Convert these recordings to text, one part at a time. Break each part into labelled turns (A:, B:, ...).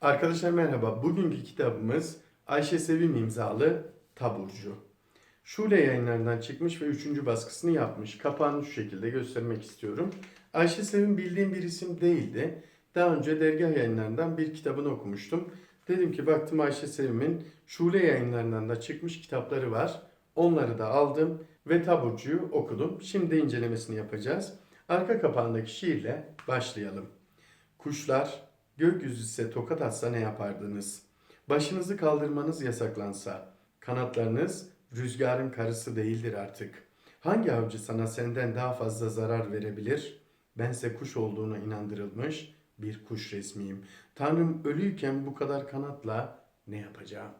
A: Arkadaşlar merhaba. Bugünkü kitabımız Ayşe Sevim imzalı Taburcu. Şule yayınlarından çıkmış ve üçüncü baskısını yapmış. Kapağını şu şekilde göstermek istiyorum. Ayşe Sevim bildiğim bir isim değildi. Daha önce dergah yayınlarından bir kitabını okumuştum. Dedim ki baktım Ayşe Sevim'in Şule yayınlarından da çıkmış kitapları var. Onları da aldım ve Taburcu'yu okudum. Şimdi incelemesini yapacağız. Arka kapağındaki şiirle başlayalım. Kuşlar, gökyüzü size tokat atsa ne yapardınız? Başınızı kaldırmanız yasaklansa, kanatlarınız rüzgarın karısı değildir artık. Hangi avcı sana senden daha fazla zarar verebilir? Bense kuş olduğuna inandırılmış bir kuş resmiyim. Tanrım ölüyken bu kadar kanatla ne yapacağım?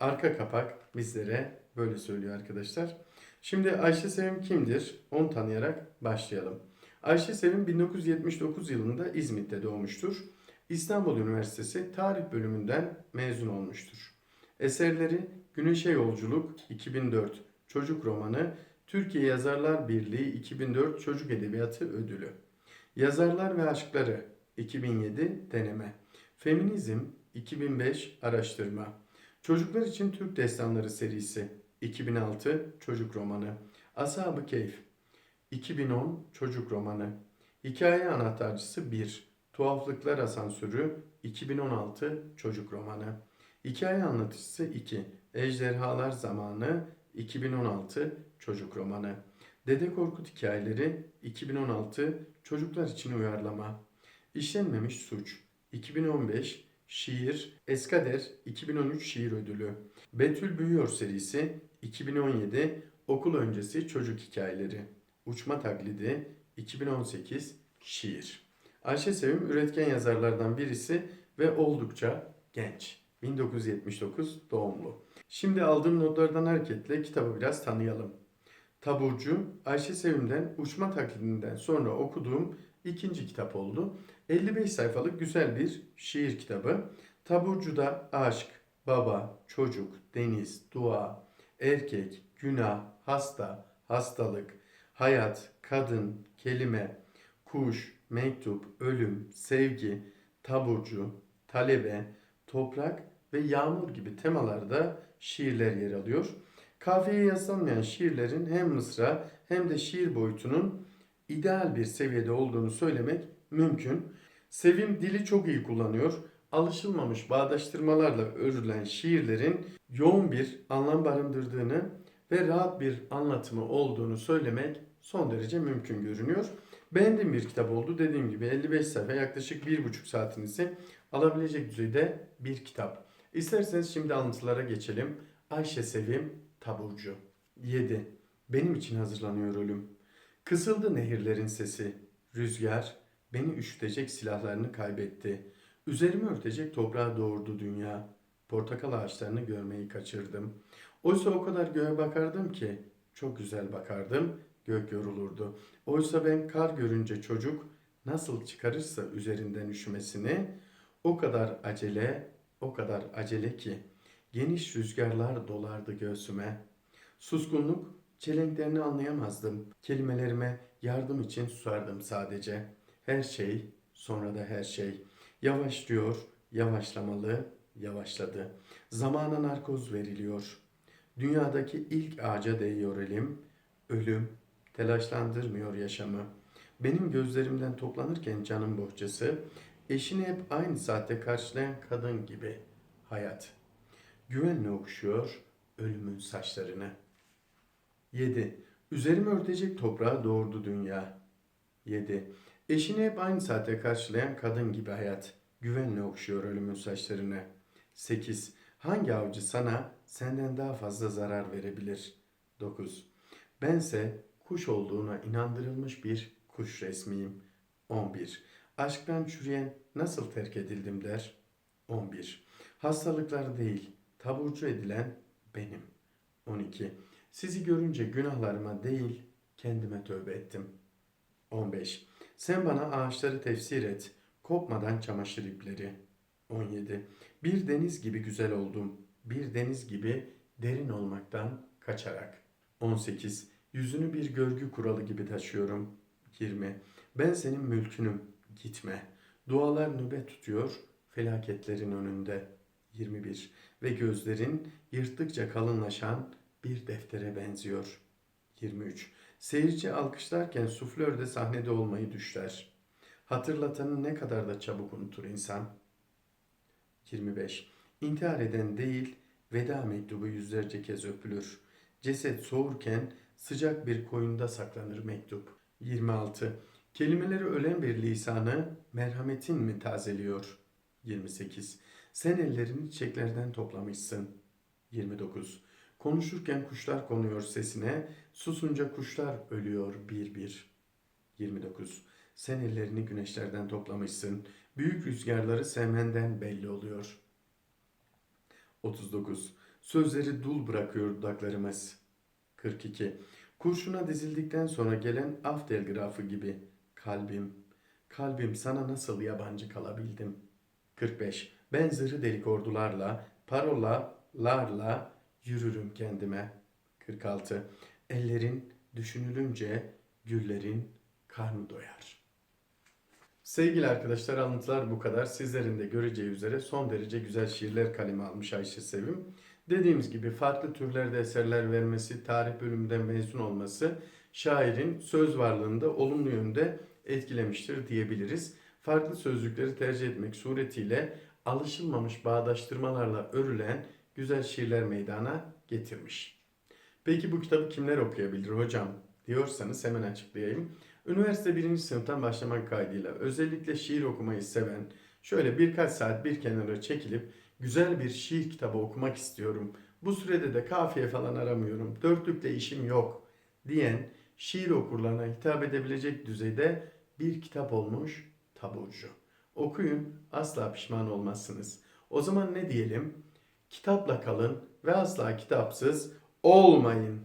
A: Arka kapak bizlere böyle söylüyor arkadaşlar. Şimdi Ayşe Sevim kimdir? Onu tanıyarak başlayalım. Ayşe Sevim 1979 yılında İzmit'te doğmuştur. İstanbul Üniversitesi Tarih bölümünden mezun olmuştur. Eserleri Güneşe Yolculuk 2004 Çocuk Romanı Türkiye Yazarlar Birliği 2004 Çocuk Edebiyatı Ödülü. Yazarlar ve Aşkları 2007 Deneme. Feminizm 2005 Araştırma. Çocuklar için Türk Destanları serisi 2006 Çocuk Romanı. Ashab-ı Keyif 2010 Çocuk Romanı. Hikaye Anahtarcısı 1 Tuhaflıklar Asansörü 2016 Çocuk Romanı. Hikaye Anlatıcısı 2 Ejderhalar Zamanı 2016 Çocuk Romanı. Dede Korkut Hikayeleri 2016 Çocuklar için Uyarlama. İşlenmemiş Suç 2015 Şiir Eskader 2013 Şiir Ödülü. Betül Büyüyor serisi 2017 Okul Öncesi Çocuk Hikayeleri. Uçma Taklidi 2018 Şiir. Ayşe Sevim üretken yazarlardan birisi ve oldukça genç. 1979 doğumlu. Şimdi aldığım notlardan hareketle kitabı biraz tanıyalım. Taburcu, Ayşe Sevim'den Uçma Taklidinden sonra okuduğum ikinci kitap oldu. 55 sayfalık güzel bir şiir kitabı. Taburcu'da aşk, baba, çocuk, deniz, dua, erkek, günah, hasta, hastalık, hayat, kadın, kelime, kuş, mektup, ölüm, sevgi, taburcu, talebe, toprak ve yağmur gibi temalarda şiirler yer alıyor. Kafiyeye yazılmayan şiirlerin hem mısra hem de şiir boyutunun ideal bir seviyede olduğunu söylemek mümkün. Sevim dili çok iyi kullanıyor. Alışılmamış bağdaştırmalarla örülen şiirlerin yoğun bir anlam barındırdığını ve rahat bir anlatımı olduğunu söylemek son derece mümkün görünüyor. Beğendiğim bir kitap oldu. Dediğim gibi 55 sayfa yaklaşık 1,5 saatinizi alabilecek düzeyde bir kitap. İsterseniz şimdi alıntılara geçelim. Ayşe Sevim Taburcu 7. Benim için hazırlanıyor ölüm. Kısıldı nehirlerin sesi. Rüzgar beni üşütecek silahlarını kaybetti. Üzerimi örtecek toprağa doğurdu dünya. Portakal ağaçlarını görmeyi kaçırdım. Oysa o kadar göğe bakardım ki çok güzel bakardım. Gök yorulurdu. Oysa ben kar görünce çocuk nasıl çıkarırsa üzerinden üşümesini o kadar acele, o kadar acele ki geniş rüzgarlar dolardı göğsüme. Suskunluk çelenklerini anlayamazdım. Kelimelerime yardım için susardım sadece. Her şey, sonra da her şey. Yavaşlıyor, yavaşlamalı, yavaşladı. Zamana narkoz veriliyor. Dünyadaki ilk ağaca değiyor elim. Ölüm telaşlandırmıyor yaşamı. Benim gözlerimden toplanırken canım bohçası, eşini hep aynı saatte karşılayan kadın gibi hayat. Güvenle okşuyor ölümün saçlarını. 7. Üzerimi örtecek toprağa doğurdu dünya. 7. Eşini hep aynı saatte karşılayan kadın gibi hayat. Güvenle okşuyor ölümün saçlarını. 8. Hangi avcı sana senden daha fazla zarar verebilir? 9. Bense kuş olduğuna inandırılmış bir kuş resmiyim. 11. Aşktan çürüyen nasıl terk edildim der. 11. Hastalıklar değil, taburcu edilen benim. 12. Sizi görünce günahlarıma değil, kendime tövbe ettim. 15. Sen bana ağaçları tefsir et, kopmadan çamaşır ipleri. 17. Bir deniz gibi güzel oldum, bir deniz gibi derin olmaktan kaçarak. 18. Yüzünü bir görgü kuralı gibi taşıyorum. 20. Ben senin mülkünüm, gitme. Dualar nöbet tutuyor, felaketlerin önünde. 21. Ve gözlerin yırttıkça kalınlaşan bir deftere benziyor. 23. Seyirci alkışlarken suflör de sahnede olmayı düşler. Hatırlatanı ne kadar da çabuk unutur insan. 25. İntihar eden değil, veda mektubu yüzlerce kez öpülür. Ceset soğurken sıcak bir koyunda saklanır mektup. 26. Kelimeleri ölen bir lisanı merhametin mi tazeliyor? 28. Sen ellerini çiçeklerden toplamışsın. 29. Konuşurken kuşlar konuyor sesine, susunca kuşlar ölüyor bir bir. 29. Sen ellerini güneşlerden toplamışsın, büyük rüzgarları sevmenden belli oluyor. 39. Sözleri dul bırakıyor dudaklarımız. 42. Kurşuna dizildikten sonra gelen af telgrafı gibi. Kalbim, kalbim sana nasıl yabancı kalabildim? 45. Ben zırhı delik ordularla, parolalarla yürürüm kendime. 46. Ellerin düşünülünce güllerin karnı doyar. Sevgili arkadaşlar alıntılar bu kadar. Sizlerin de göreceği üzere son derece güzel şiirler kaleme almış Ayşe Sevim. Dediğimiz gibi farklı türlerde eserler vermesi, tarih bölümünden mezun olması şairin söz varlığında olumlu yönde etkilemiştir diyebiliriz. Farklı sözcükleri tercih etmek suretiyle alışılmamış bağdaştırmalarla örülen güzel şiirler meydana getirmiş. Peki bu kitabı kimler okuyabilir hocam diyorsanız hemen açıklayayım. Üniversite birinci sınıftan başlamak kaydıyla özellikle şiir okumayı seven, şöyle birkaç saat bir kenara çekilip güzel bir şiir kitabı okumak istiyorum. Bu sürede de kafiye falan aramıyorum, dörtlükle işim yok diyen şiir okurlarına hitap edebilecek düzeyde bir kitap olmuş taburcu. Okuyun asla pişman olmazsınız. O zaman ne diyelim? Kitapla kalın ve asla kitapsız olmayın.